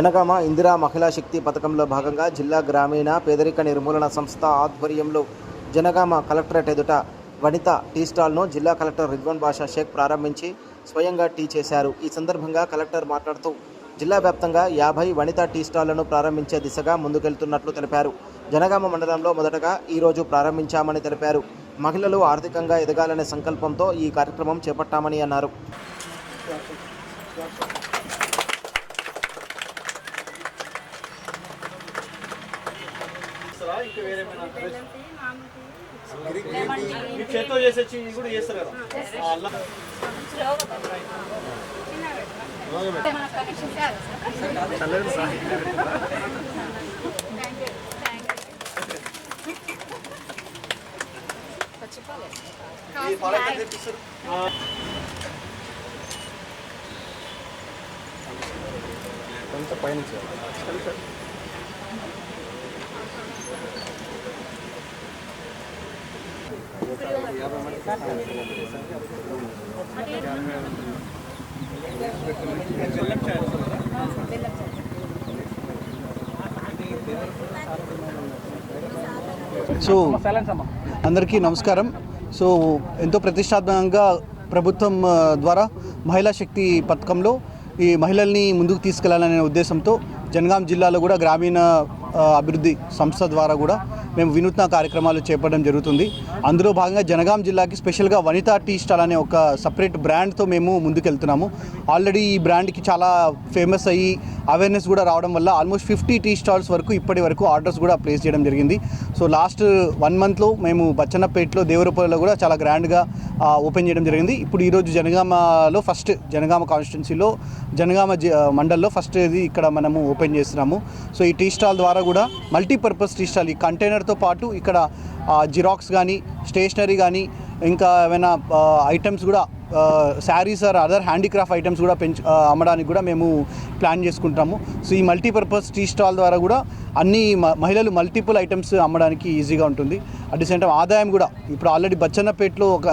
జనగామ ఇందిరా మహిళా శక్తి పథకంలో భాగంగా జిల్లా గ్రామీణ పేదరిక నిర్మూలన సంస్థ ఆధ్వర్యంలో జనగామ కలెక్టరేట్ ఎదుట వనిత టీ స్టాల్ను జిల్లా కలెక్టర్ రిద్వాన్ బాషా షేక్ ప్రారంభించి స్వయంగా టీ చేశారు. ఈ సందర్భంగా కలెక్టర్ మాట్లాడుతూ జిల్లా వ్యాప్తంగా యాభై వనిత టీ స్టాళ్ళను ప్రారంభించే దిశగా ముందుకెళ్తున్నట్లు తెలిపారు. జనగామ మండలంలో మొదటగా ఈరోజు ప్రారంభించామని తెలిపారు. మహిళలు ఆర్థికంగా ఎదగాలనే సంకల్పంతో ఈ కార్యక్రమం చేపట్టామని అన్నారు. చేస్తారా? ఇంకా వేరే ఏమైనా మీ చేతితో చేసే ఇవి కూడా చేస్తారు కదా? అల్లం ఈ పాలక తెప్పిస్తారు. ఆ, సో అందరికీ నమస్కారం. సో ఎంతో ప్రతిష్టాత్మకంగా ప్రభుత్వం ద్వారా మహిళా శక్తి పథకంలో ఈ మహిళల్ని ముందుకు తీసుకెళ్ళాలనే ఉద్దేశంతో జనగాం జిల్లాలో కూడా గ్రామీణ అభివృద్ధి సంస్థ ద్వారా కూడా మేము వినూత్న కార్యక్రమాలు చేపట్టడం జరుగుతుంది. అందులో భాగంగా జనగాం జిల్లాకి స్పెషల్గా వనితా టీ స్టాల్ అనే ఒక సపరేట్ బ్రాండ్తో మేము ముందుకెళ్తున్నాము. ఆల్రెడీ ఈ బ్రాండ్కి చాలా ఫేమస్ అయ్యి అవేర్నెస్ కూడా రావడం వల్ల ఆల్మోస్ట్ ఫిఫ్టీ టీ స్టాల్స్ వరకు ఇప్పటి వరకు ఆర్డర్స్ కూడా ప్లేస్ చేయడం జరిగింది. సో లాస్ట్ వన్ మంత్లో మేము బచ్చన్నపేటలో దేవరపల్లిలో కూడా చాలా గ్రాండ్గా ఓపెన్ చేయడం జరిగింది. ఇప్పుడు ఈరోజు జనగామలో ఫస్ట్ జనగామ కాన్స్టిట్యున్సీలో జనగామ జి- మండల్లో ఫస్ట్ ఇది ఇక్కడ మనము ఓపెన్ చేస్తున్నాము. సో ఈ టీ స్టాల్ ద్వారా కూడా మల్టీపర్పస్ టీ స్టాల్ ఈ కంటైనర్ కంటైనర్తో పాటు ఇక్కడ జిరాక్స్ కానీ స్టేషనరీ కానీ ఇంకా ఏమైనా ఐటమ్స్ కూడా saris or other handicraft items కూడా పెంచు అమ్మడానికి కూడా మేము ప్లాన్ చేసుకుంటాము. సో ఈ మల్టీపర్పస్ టీ స్టాల్ ద్వారా కూడా అన్ని మ- మహిళలు మల్టిపుల్ ఐటమ్స్ అమ్మడానికి ఈజీగా ఉంటుంది. అట్ ది సేమ్ టైం ఆదాయం కూడా ఇప్పుడు ఆల్రెడీ బచ్చన్నపేటలో ఒక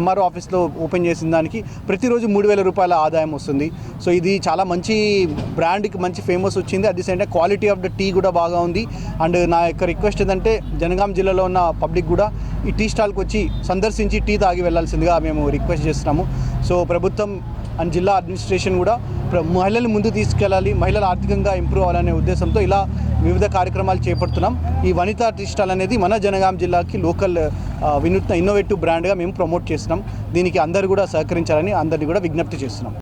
ఎంఆర్ఓ ఆఫీస్లో ఓపెన్ చేసిన దానికి ప్రతిరోజు మూడు వేల రూపాయల ఆదాయం వస్తుంది. సో ఇది చాలా మంచి బ్రాండ్కి మంచి ఫేమస్ వచ్చింది. At the same time quality of the tea కూడా బాగా ఉంది. అండ్ నా యొక్క రిక్వెస్ట్ ఏంటంటే జనగాం జిల్లాలో ఉన్న పబ్లిక్ కూడా ఈ టీ స్టాల్కి వచ్చి సందర్శించి టీ తాగి వెళ్ళాల్సిందిగా మేము రిక్వెస్ట్ చేస్తున్నాము. సో ప్రభుత్వం అండ్ జిల్లా అడ్మినిస్ట్రేషన్ కూడా ప్ర- మహిళలు ముందు తీసుకెళ్ళాలి మహిళలు ఆర్థికంగా ఇంప్రూవ్ అవ్వాలనే ఉద్దేశంతో ఇలా వివిధ కార్యక్రమాలు చేపడుతున్నాం. ఈ వనితా టీ స్టాల్ అనేది మన జనగాం జిల్లాకి లోకల్ వినూత్న ఇన్నోవేటివ్ బ్రాండ్గా మేము ప్రమోట్ చేస్తున్నాం. దీనికి అందరు కూడా సహకరించాలని అందరినీ కూడా విజ్ఞప్తి చేస్తున్నాం.